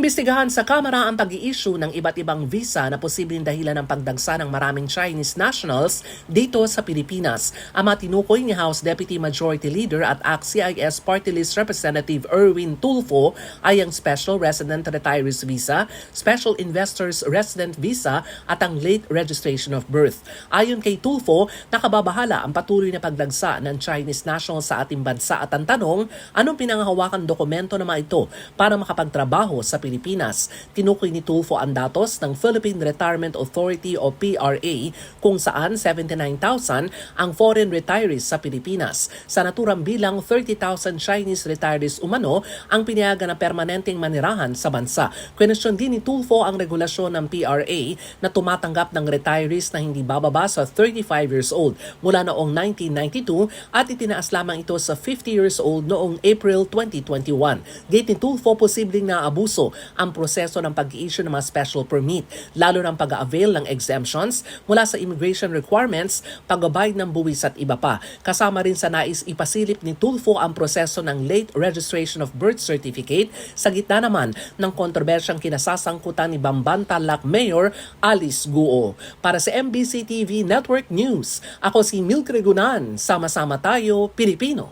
Iniimbestigahan sa Kamara ang pag-i-issue ng iba't ibang visa na posibleng dahilan ng pagdagsa ng maraming Chinese nationals dito sa Pilipinas. Ang matinukoy ni House Deputy Majority Leader at ACT-CIS Party List Representative Erwin Tulfo ay ang Special Resident Retirees Visa, Special Investors Resident Visa at ang Late Registration of Birth. Ayon kay Tulfo, nakababahala ang patuloy na pagdagsa ng Chinese nationals sa ating bansa at ang tanong, anong pinangahawakan dokumento na mga ito para makapagtrabaho sa Pilipinas. Tinukoy ni Tulfo ang datos ng Philippine Retirement Authority o PRA kung saan 79,000 ang foreign retirees sa Pilipinas. Sa naturang bilang 30,000 Chinese retirees umano ang pinayagan na permanenteng manirahan sa bansa. Kwenestyon din ni Tulfo ang regulasyon ng PRA na tumatanggap ng retirees na hindi bababa sa 35 years old mula noong 1992 at itinaas lamang ito sa 50 years old noong April 2021. Gate ni Tulfo posibleng naabuso ang proseso ng pag-issue ng mga special permit, lalo ng pag-avail ng exemptions mula sa immigration requirements, pagbabayad ng buwis at iba pa. Kasama rin sa nais ipasilip ni Tulfo ang proseso ng late registration of birth certificate sa gitna naman ng kontrobersyang kinasasangkutan ni Bamban Tarlac Mayor Alice Guo. Para sa MBC TV Network News, ako si Milk Regunan. Sama-sama tayo, Pilipino.